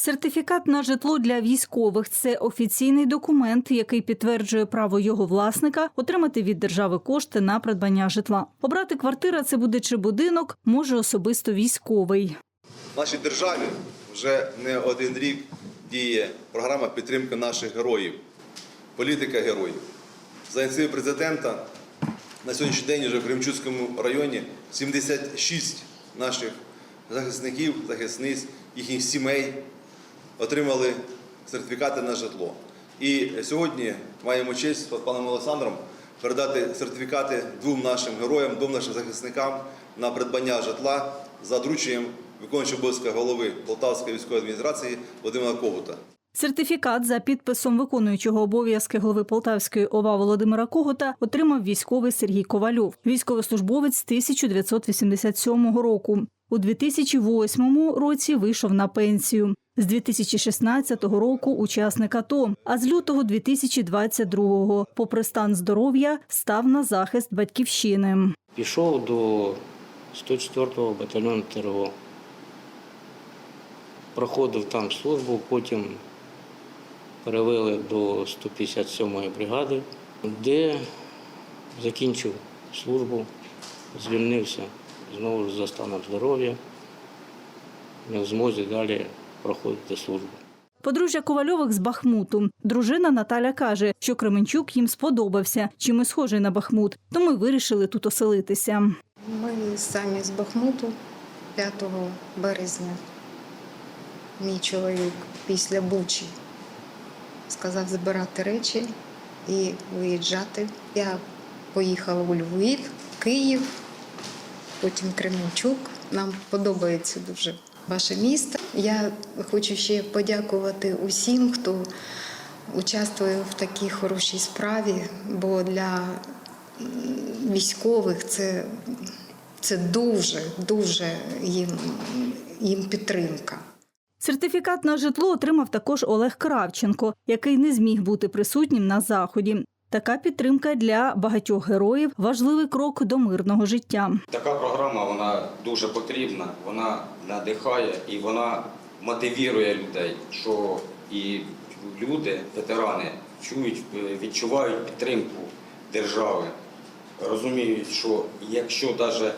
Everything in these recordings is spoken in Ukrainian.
Сертифікат на житло для військових це офіційний документ, який підтверджує право його власника отримати від держави кошти на придбання житла. Обрати квартира це буде чи будинок, може особисто військовий. В нашій державі вже не один рік діє програма підтримки наших героїв, політика героїв. За ініціативою президента на сьогоднішній день вже в Кремчуцькому районі 76 наших захисників, захисниць, їхніх сімей отримали сертифікати на житло. І сьогодні маємо честь з паном Олександром передати сертифікати двом нашим героям, двом нашим захисникам на придбання житла за дорученням виконуючого обов'язки голови Полтавської військової адміністрації Володимира Ковута. Сертифікат за підписом виконуючого обов'язки голови Полтавської ОВА Володимира Когота отримав військовий Сергій Ковальов, військовослужбовець з 1987 року. У 2008 році вийшов на пенсію. З 2016 року учасник АТО, а з лютого 2022-го, попри стан здоров'я, став на захист батьківщини. Пішов до 104-го батальйону ТРО. Проходив там службу, потім перевели до 157-ї бригади, де закінчив службу, звільнився знову за станом здоров'я, не в змозі далі проходити службу. Подружжя Ковальових з Бахмуту. Дружина Наталя каже, що Кременчук їм сподобався, чимось схожий на Бахмут, тому й вирішили тут оселитися. Ми самі з Бахмуту 5 березня. Мій чоловік після Бучі сказав забирати речі і виїжджати. Я поїхала у Львів, Київ, потім Кременчук. Нам подобається дуже ваше місто. Я хочу ще подякувати усім, хто участвує в такій хорошій справі, бо для військових це, це дуже, дуже їм, їм підтримка. Сертифікат на житло отримав також Олег Кравченко, який не зміг бути присутнім на заході. Така підтримка для багатьох героїв важливий крок до мирного життя. Така програма вона дуже потрібна, вона надихає і вона мотивує людей, що і люди, ветерани, чують, е, відчувають підтримку держави, розуміють, що якщо навіть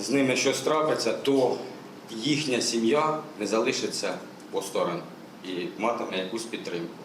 з ними щось трапиться, то їхня сім'я не залишиться осторонь і матиме якусь підтримку.